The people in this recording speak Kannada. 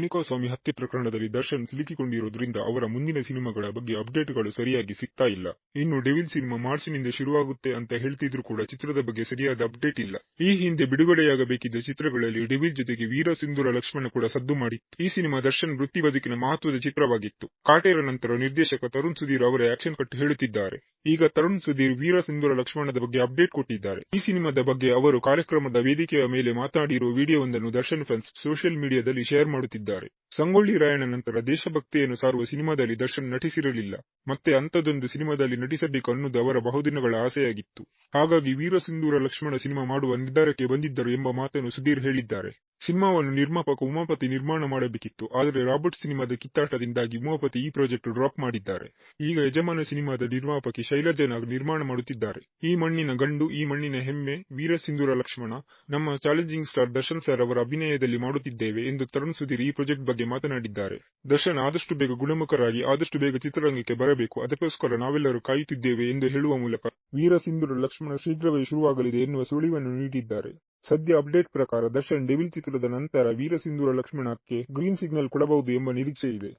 ರೇಣುಕಾಸ್ವಾಮಿ ಹತ್ಯೆ ಪ್ರಕರಣದಲ್ಲಿ ದರ್ಶನ್ ಸಿಲುಕಿಕೊಂಡಿರೋದ್ರಿಂದ ಅವರ ಮುಂದಿನ ಸಿನಿಮಾಗಳ ಬಗ್ಗೆ ಅಪ್ಡೇಟ್ಗಳು ಸರಿಯಾಗಿ ಸಿಗ್ತಾ ಇಲ್ಲ. ಇನ್ನು ಡೆವಿಲ್ ಸಿನಿಮಾ ಮಾರ್ಚ್ನಿಂದ ಶುರುವಾಗುತ್ತೆ ಅಂತ ಹೇಳ್ತಿದ್ರು ಕೂಡ ಚಿತ್ರದ ಬಗ್ಗೆ ಸರಿಯಾದ ಅಪ್ಡೇಟ್ ಇಲ್ಲ. ಈ ಹಿಂದೆ ಬಿಡುಗಡೆಯಾಗಬೇಕಿದ್ದ ಚಿತ್ರಗಳಲ್ಲಿ ಡೆವಿಲ್ ಜೊತೆಗೆ ವೀರ ಸಿಂಧೂರ ಲಕ್ಷ್ಮಣ ಕೂಡ ಸದ್ದು ಮಾಡಿತ್ತು ಈ ಸಿನಿಮಾ ದರ್ಶನ್ ವೃತ್ತಿ ಬದುಕಿನ ಮಹತ್ವದ ಚಿತ್ರವಾಗಿತ್ತು. ಕಾಟೇರ ನಂತರ ನಿರ್ದೇಶಕ ತರುಣ್ ಸುಧೀರ್ ಅವರ ಆಕ್ಷನ್ ಕಟ್ ಹೇಳುತ್ತಿದ್ದಾರೆ. ಈಗ ತರುಣ್ ಸುಧೀರ್ ವೀರ ಸಿಂಧೂರ ಲಕ್ಷ್ಮಣದ ಬಗ್ಗೆ ಅಪ್ಡೇಟ್ ಕೊಟ್ಟಿದ್ದಾರೆ. ಈ ಸಿನಿಮಾದ ಬಗ್ಗೆ ಅವರು ಕಾರ್ಯಕ್ರಮದ ವೇದಿಕೆಯ ಮೇಲೆ ಮಾತನಾಡಿರುವ ವಿಡಿಯೋವೊಂದನ್ನು ದರ್ಶನ್ ಫ್ಯಾನ್ಸ್ ಸೋಷಿಯಲ್ ಮೀಡಿಯಾದಲ್ಲಿ ಶೇರ್ ಮಾಡುತ್ತಿದ್ದಾರೆ. ಸಂಗೊಳ್ಳಿ ರಾಯಣ್ಣ ನಂತರ ದೇಶಭಕ್ತಿಯನ್ನು ಸಾರುವ ಸಿನಿಮಾದಲ್ಲಿ ದರ್ಶನ್ ನಟಿಸಿರಲಿಲ್ಲ. ಮತ್ತೆ ಅಂಥದ್ದೊಂದು ಸಿನಿಮಾದಲ್ಲಿ ನಟಿಸಬೇಕು ಅನ್ನೋದು ಅವರ ಬಹುದಿನಗಳ ಆಸೆಯಾಗಿತ್ತು. ಹಾಗಾಗಿ ವೀರಸಿಂಧೂರ ಲಕ್ಷ್ಮಣ ಸಿನಿಮಾ ಮಾಡುವ ನಿರ್ಧಾರಕ್ಕೆ ಬಂದಿದ್ದರು ಎಂಬ ಮಾತನ್ನು ಸುಧೀರ್ ಹೇಳಿದ್ದಾರೆ. ಸಿನಿಮಾವನ್ನು ನಿರ್ಮಾಪಕ ಉಮಾಪತಿ ನಿರ್ಮಾಣ ಮಾಡಬೇಕಿತ್ತು. ಆದರೆ ರಾಬರ್ಟ್ ಸಿನಿಮಾದ ಕಿತ್ತಾಟದಿಂದಾಗಿ ಉಮಾಪತಿ ಈ ಪ್ರಾಜೆಕ್ಟ್ ಡ್ರಾಪ್ ಮಾಡಿದ್ದಾರೆ. ಈಗ ಯಜಮಾನ ಸಿನಿಮಾದ ನಿರ್ಮಾಪಕಿ ಶೈಲಜಾ ನಿರ್ಮಾಣ ಮಾಡುತ್ತಿದ್ದಾರೆ. ಈ ಮಣ್ಣಿನ ಗಂಡು, ಈ ಮಣ್ಣಿನ ಹೆಮ್ಮೆ, ವೀರ ಸಿಂಧೂರ ಲಕ್ಷ್ಮಣ, ನಮ್ಮ ಚಾಲೆಂಜಿಂಗ್ ಸ್ಟಾರ್ ದರ್ಶನ್ ಸರ್ ಅವರ ಅಭಿನಯದಲ್ಲಿ ಮಾಡುತ್ತಿದ್ದೇವೆ ಎಂದು ತರುಣ್ ಸುಧೀರ್ ಈ ಪ್ರಾಜೆಕ್ಟ್ ಬಗ್ಗೆ ಮಾತನಾಡಿದ್ದಾರೆ. ದರ್ಶನ್ ಆದಷ್ಟು ಬೇಗ ಗುಣಮುಖರಾಗಿ, ಆದಷ್ಟು ಬೇಗ ಚಿತ್ರರಂಗಕ್ಕೆ ಬರಬೇಕು. ಅದಕ್ಕೋಸ್ಕರ ನಾವೆಲ್ಲರೂ ಕಾಯುತ್ತಿದ್ದೇವೆ ಎಂದು ಹೇಳುವ ಮೂಲಕ ವೀರ ಸಿಂಧೂರ ಲಕ್ಷ್ಮಣ ಶೀಘ್ರವೇ ಶುರುವಾಗಲಿದೆ ಎನ್ನುವ ಸುಳಿವನ್ನು ನೀಡಿದ್ದಾರೆ. ಸದ್ಯ ಅಪ್ಡೇಟ್ ಪ್ರಕಾರ ದರ್ಶನ್ ಡೆವಿಲ್ ಚಿತ್ರದ ನಂತರ ವೀರಸಿಂಧೂರ ಲಕ್ಷ್ಮಣಕ್ಕೆ ಗ್ರೀನ್ ಸಿಗ್ನಲ್ ಕೊಡಬಹುದು ಎಂಬ ನಿರೀಕ್ಷೆ ಇದೆ